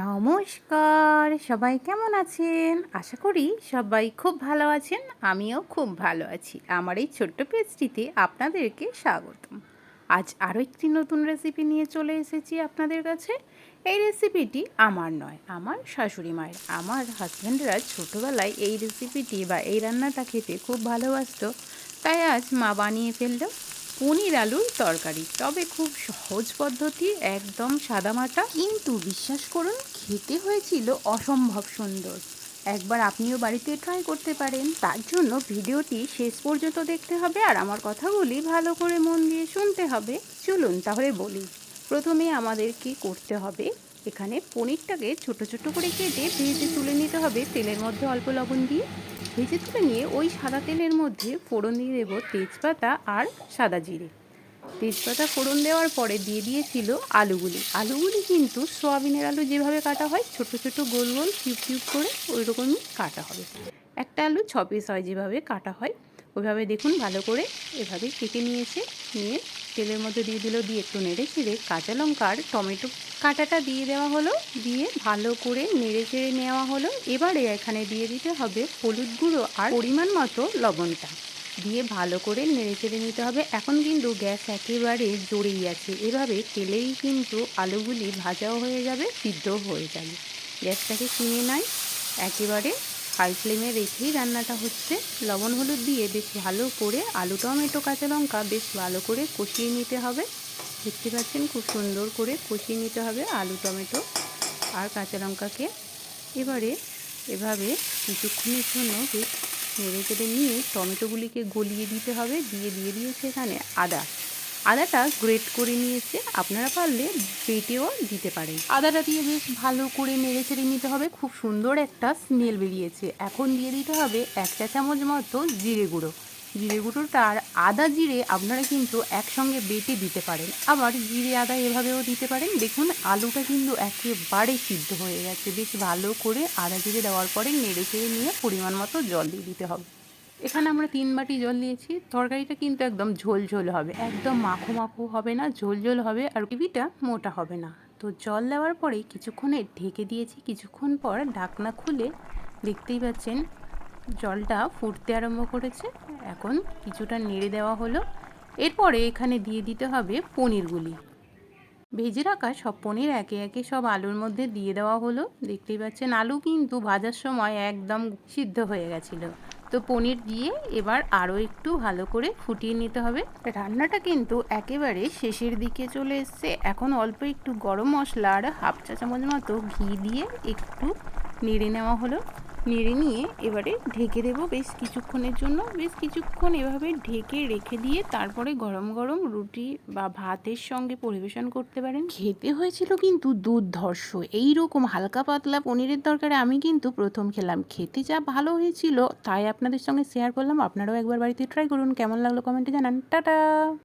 নমস্কার, সবাই কেমন আছেন? আশা করি সবাই খুব ভালো আছেন, আমিও খুব ভালো আছি। আমার এই ছোট্ট পেজটিতে আপনাদেরকে স্বাগতম। আজ আরও একটি নতুন রেসিপি নিয়ে চলে এসেছি আপনাদের কাছে। এই রেসিপিটি আমার নয়, আমার শাশুড়ি মায়ের। আমার হাজব্যান্ডরা ছোটোবেলায় এই রেসিপিটি বা এই রান্নাটা খেতে খুব ভালোবাসত। তাই আজ মা বানিয়ে ফেলল। পনির আলুর তরকারি। তবে খুব সহজ পদ্ধতি, একদম সাদামাটা। কিন্তু বিশ্বাস করুন, খেতে হয়েছিল অসম্ভব সুন্দর। একবার আপনিও বাড়িতে ট্রাই করতে পারেন। তার জন্য ভিডিওটি শেষ পর্যন্ত দেখতে হবে আর আমার কথাগুলি ভালো করে মন দিয়ে শুনতে হবে। চলুন তাহলে বলি। প্রথমে আমাদের কি করতে হবে, এখানে পনিরটাকে ছোট ছোট করে কেটে ভেজে তুলে নিতে হবে। তেলের মধ্যে অল্প লবণ দিয়ে। ভেজে তুলে নিয়ে ওই সাদা তেলের মধ্যে ফোড়ন দিয়ে দেবো তেজপাতা আর সাদা জিরে। তেজপাতা ফোড়ন দেওয়ার পরে দিয়ে দিয়েছিল আলুগুলি। আলুগুলি কিন্তু সোয়াবিনের আলু যেভাবে কাটা হয়, ছোট ছোট গোল গোল, কিউব কিউব করে ওই রকমই কাটা হবে। একটা আলু ছ পিস হয় যেভাবে কাটা হয়, ওইভাবে দেখুন ভালো করে এভাবে কেটে নিয়েছে নিয়ে তেলের মধ্যে দিয়ে দিল, দিয়ে একটু নেড়ে চেড়ে কাঁচা লঙ্কার টমেটো কাঁটাটা দিয়ে দেওয়া হলো, দিয়ে ভালো করে নেড়ে চেড়ে নেওয়া হলো। এবারে এখানে দিয়ে দিতে হবে হলুদ গুঁড়ো আর পরিমাণ মতো লবণটা। দিয়ে ভালো করে নেড়ে চেড়ে নিতে হবে। এখন কিন্তু গ্যাস একেবারে জোরেই আছে। এভাবে তেলেই কিন্তু আলুগুলি ভাজাও হয়ে যাবে, সিদ্ধও হয়ে যাবে। গ্যাসটাকে কিনে নেয় একেবারে হাই ফ্লেমে রেখেই রান্নাটা হচ্ছে। লবণ হলুদ দিয়ে বেশ ভালো করে আলু, টমেটো, কাঁচা লঙ্কা বেশ ভালো করে কষিয়ে নিতে হবে। দেখতে পাচ্ছেন খুব সুন্দর করে কষিয়ে নিতে হবে আলু, টমেটো আর কাঁচা লঙ্কাকে। এবারে এভাবে কিছুক্ষণের জন্য বেশ নেড়ে চেড়ে নিয়ে টমেটোগুলিকে গলিয়ে দিতে হবে। দিয়ে দিয়ে দিয়েছে এখানে আদা আদাটা গ্রেট করে নিয়েছে, আপনারা পারলে বেটেও দিতে পারেন। আদাটা দিয়ে বেশ ভালো করে নেড়ে চেড়ে নিতে হবে, খুব সুন্দর একটা স্মেল বেরিয়েছে। এখন দিয়ে দিতে হবে এক চা চামচ মতো জিরে গুঁড়ো। জিরে গুঁড়োটা আর আদা জিরে আপনারা কিন্তু একসঙ্গে বেটে দিতে পারেন। আবার জিরে, আদা এভাবেও দিতে পারেন। দেখুন, আলুটা কিন্তু একেবারে সিদ্ধ হয়ে গেছে। বেশ ভালো করে আদা জিরে দেওয়ার পরে নেড়ে চেড়ে নিয়ে পরিমাণ মতো জল দিয়ে দিতে হবে। এখানে আমরা তিন বাটি জল দিয়েছি। তরকারিটা কিন্তু একদম ঝোল ঝোল হবে। একদম মাখো মাখো হবে না, ঝোল ঝোল হবে আর গ্রেভিটা মোটা হবে না। তো জল দেওয়ার পরে কিছুক্ষণে ঢেকে দিয়েছি। কিছুক্ষণ পর ঢাকনা খুলে দেখতেই পাচ্ছেন জলটা ফুটতে আরম্ভ করেছে। এখন কিছুটা নেড়ে দেওয়া হলো। এরপরে এখানে দিয়ে দিতে হবে পনিরগুলি ভেজে রাখা সব পনির একে একে সব আলুর মধ্যে দিয়ে দেওয়া হলো। দেখতেই পাচ্ছেন আলু কিন্তু ভাজার সময় একদম সিদ্ধ হয়ে গেছিল। তো পনির দিয়ে এবার আরও একটু ভালো করে ফুটিয়ে নিতে হবে। রান্নাটা কিন্তু একেবারে শেষের দিকে চলে এসছে। এখন অল্প একটু গরম মশলা আর হাফ চা চামচ মতো ঘি দিয়ে একটু নেড়ে নেওয়া হলো। নেড়ে নিয়ে এবারে ঢেকে দেবো বেশ কিছুক্ষণের জন্য। বেশ কিছুক্ষণ এভাবে ঢেকে রেখে দিয়ে তারপরে গরম গরম রুটি বা ভাতের সঙ্গে পরিবেশন করতে পারেন। খেতে হয়েছিল কিন্তু দুর্ধর্ষ। এইরকম হালকা পাতলা পনিরের দরকারে আমি কিন্তু প্রথম খেলাম। খেতে যা ভালো হয়েছিল, তাই আপনাদের সঙ্গে শেয়ার করলাম। আপনারাও একবার বাড়িতে ট্রাই করুন। কেমন লাগল কমেন্টে জানান। টাটা!